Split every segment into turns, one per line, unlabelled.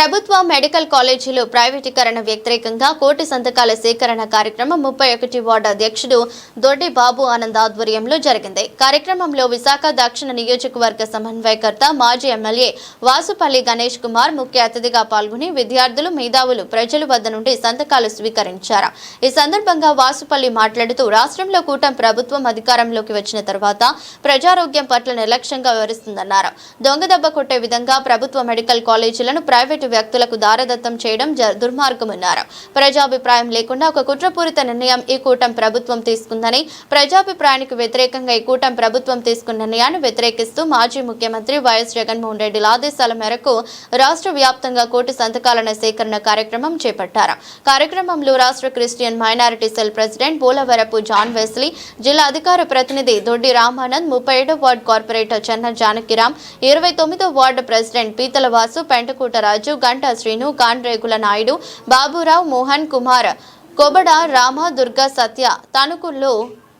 ప్రభుత్వ మెడికల్ కాలేజీలు ప్రైవేటీకరణ వ్యతిరేకంగా కోటి సంతకాల సేకరణ కార్యక్రమం ముప్పై ఒకటి వార్డు అధ్యక్షుడు దొడ్డి బాబు ఆనంద్ ఆధ్వర్యంలో జరిగింది. కార్యక్రమంలో విశాఖ దక్షిణ నియోజకవర్గ సమన్వయకర్త మాజీ ఎమ్మెల్యే వాసుపల్లి గణేష్ కుమార్ ముఖ్య అతిథిగా పాల్గొని విద్యార్థులు మేధావులు ప్రజల వద్ద నుండి సంతకాలు స్వీకరించారు. ఈ సందర్భంగా వాసుపల్లి మాట్లాడుతూ రాష్ట్రంలో కూటమి ప్రభుత్వం అధికారంలోకి వచ్చిన తర్వాత ప్రజారోగ్యం పట్ల నిర్లక్ష్యంగా వ్యవహరిస్తుందన్నారు. దొంగదెబ్బ కొట్టే విధంగా ప్రభుత్వ మెడికల్ కాలేజీలను ప్రైవేటు వ్యక్తులకు దారదత్తం చేయడం దుర్మార్గమన్నారు. ప్రజాభిప్రాయం లేకుండా ఒక కుట్రపూరిత నిర్ణయం ఈ కూటమి ప్రభుత్వం తీసుకుందని ప్రజాభిప్రాయానికి వ్యతిరేకంగా ఈ కూటమి ప్రభుత్వం తీసుకున్న నిర్ణయాన్ని వ్యతిరేకిస్తూ మాజీ ముఖ్యమంత్రి వైఎస్ జగన్మోహన్ రెడ్డిల ఆదేశాల మేరకు రాష్ట్ర వ్యాప్తంగా కోటి సంతకాల సేకరణ కార్యక్రమం చేపట్టారు. కార్యక్రమంలో రాష్ట్ర Christian minority cell president Polavarapu John Wesley జిల్లా అధికార ప్రతినిధి దొడ్డి రామానంద్ ముప్పై ఏడో వార్డు కార్పొరేటర్ చెన్న జానకిరామ్ ఇరవై తొమ్మిదో వార్డు ప్రెసిడెంట్ పీతల వాసు పెంటకూట రాజు గంటా శ్రీను కాన్రేగుల నాయుడు బాబురావు మోహన్ కుమార్ కొబడ రామ దుర్గా సత్య తణుకుల్లో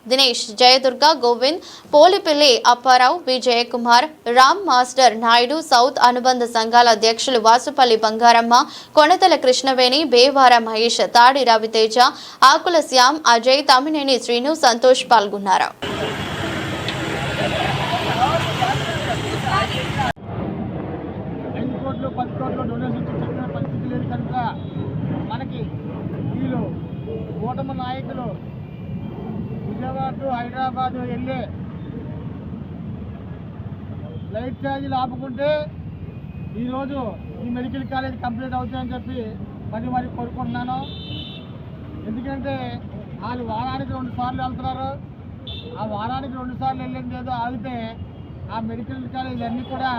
దినేష్ జయదుర్గ గోవింద్ పోలిపిల్లి అప్పారావు విజయకుమార్ రామ్ మాస్టర్ నాయుడు సౌత్ అనుబంధ సంఘాల అధ్యక్షులు వాసుపల్లి బంగారమ్మ కొనతల కృష్ణవేణి బేవార మహేష్ తాడి రవితేజ ఆకుల శ్యామ్ అజయ్ తమినేని శ్రీను సంతోష్ పాల్గొన్నారు
ఐదు కోట్లు పది కోట్లు డొనేషన్ చెప్పిన పరిస్థితి లేదు కనుక మనకి వీళ్ళు కూటమి నాయకులు విజయవాడ హైదరాబాద్ వెళ్ళే లైట్ ఛార్జీలు ఆపుకుంటే ఈరోజు ఈ మెడికల్ కాలేజ్ కంప్లీట్ అవుతాయని చెప్పి మరి మరి కోరుకుంటున్నాను. ఎందుకంటే వాళ్ళు వారానికి రెండు సార్లు వెళ్తున్నారు. ఆ వారానికి రెండు సార్లు వెళ్ళింది ఏదో ఆగితే ఆ మెడికల్ కాలేజ్ అన్నీ కూడా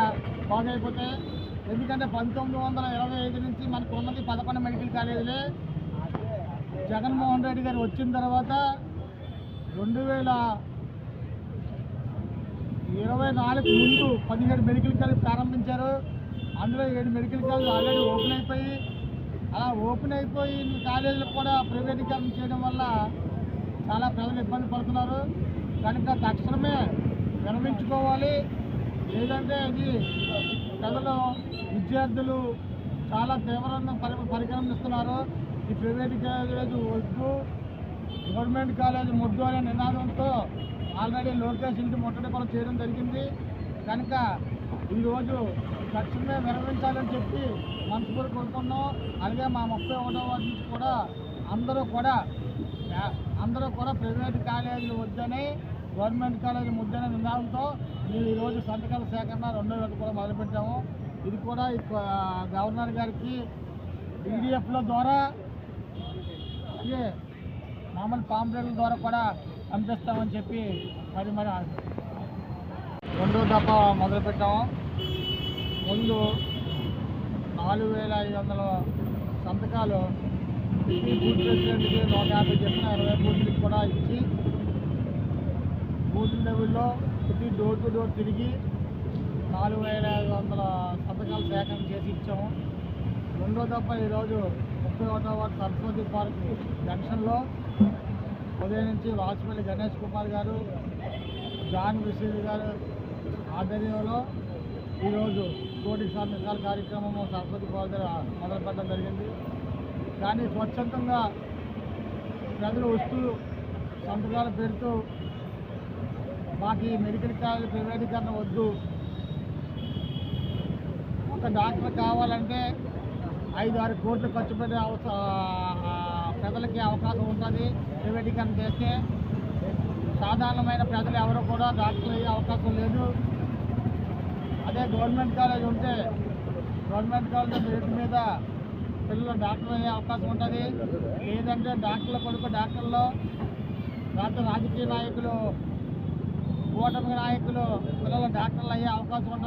బాగైపోతాయి. ఎందుకంటే పంతొమ్మిది వందల ఇరవై ఐదు నుంచి మనకు ఉన్నది పదకొండు మెడికల్ కాలేజీలే. జగన్మోహన్ రెడ్డి గారు వచ్చిన తర్వాత రెండు వేల ఇరవై నాలుగు ముందు పదిహేడు మెడికల్ కాలేజ్ ప్రారంభించారు. అందులో ఏడు మెడికల్ కాలేజ్ ఆల్రెడీ ఓపెన్ అయిపోయి అలా ఓపెన్ అయిపోయి ఈ కాలేజీలు కూడా ప్రైవేటీకరణ చేయడం వల్ల చాలా ప్రజలు ఇబ్బంది పడుతున్నారు. కనుక తక్షణమే విరమించుకోవాలి. లేదంటే ఇది ప్రజలు విద్యార్థులు చాలా తీవ్రంగా పరి పరిగణిస్తున్నారు. ఈ ప్రైవేట్ కాలేజ్ వద్దు. గవర్నమెంట్ కాలేజ్ ముద్దు అనే నినాదంతో ఆల్రెడీ లోకేష్ ఇంటి ముట్టడి కూడా చేయడం జరిగింది. కనుక ఈరోజు తక్షణమే విరమించాలని చెప్పి మనస్ఫూర్తి కోరుకున్నాం. అలాగే మా ముప్పై ఒకటో నుంచి కూడా అందరూ కూడా అందరూ కూడా ప్రైవేట్ కాలేజీలు వద్దని గవర్నమెంట్ కాలేజీ ముద్దనే నినాదంతో మేము ఈరోజు సంతకాల సేకరణ రెండో వేలకు కూడా మొదలుపెట్టాము. ఇది కూడా గవర్నర్ గారికి పీడిఎఫ్ల ద్వారా అలాగే మామూలు పాంప్లెట్ల ద్వారా కూడా పంపిస్తామని చెప్పి మరి మరి రెండో మొదలు మొదలుపెట్టాము. ముందు నాలుగు వేల ఐదు వందల సంతకాలు బూత్ ప్రెసిడెంట్కి నూట యాభై చెప్పిన అరవై బూత్లకి కూడా ఇచ్చి బూత్ లెవెల్లో ప్రతి డోర్ టు డోర్ తిరిగి నాలుగు వేల ఐదు వందల సంతకాలు సేకరణ చేసి ఇచ్చాము. రెండో తప్ప ఈరోజు ముప్పై ఒకటో వార్డు సరస్వతి పార్క్ జంక్షన్లో ఉదయం నుంచి వాసుపల్లి గణేష్ కుమార్ గారు జాన్ విశ్వీ గారు ఆధ్వర్యంలో ఈరోజు కోటి సార్ కార్యక్రమము సరస్వతి పార్క్ దగ్గర మొదలుపెట్టడం జరిగింది. కానీ స్వచ్ఛందంగా ప్రజలు వస్తూ సంతకాలు పెడుతూ మాకు ఈ మెడికల్ కాలేజ్ ప్రైవేటీకరణ వద్దు. ఒక డాక్టర్ కావాలంటే ఐదు ఆరు కోట్లు ఖర్చు పెట్టే అవస ప్రజలకి అవకాశం ఉంటుంది. ప్రైవేటీకరణ చేస్తే సాధారణమైన ప్రజలు ఎవరు కూడా డాక్టర్ అయ్యే అవకాశం లేదు. అదే గవర్నమెంట్ కాలేజ్ ఉంటే గవర్నమెంట్ కాలేజ్ రేటు మీద పిల్లలు డాక్టర్ అయ్యే అవకాశం ఉంటుంది. లేదంటే డాక్టర్ల కొడుకు డాక్టర్లు రాష్ట్ర రాజకీయ నాయకులు కూటమి నాయకులు పిల్లలు డాక్టర్లు అయ్యే అవకాశం ఉంటుంది.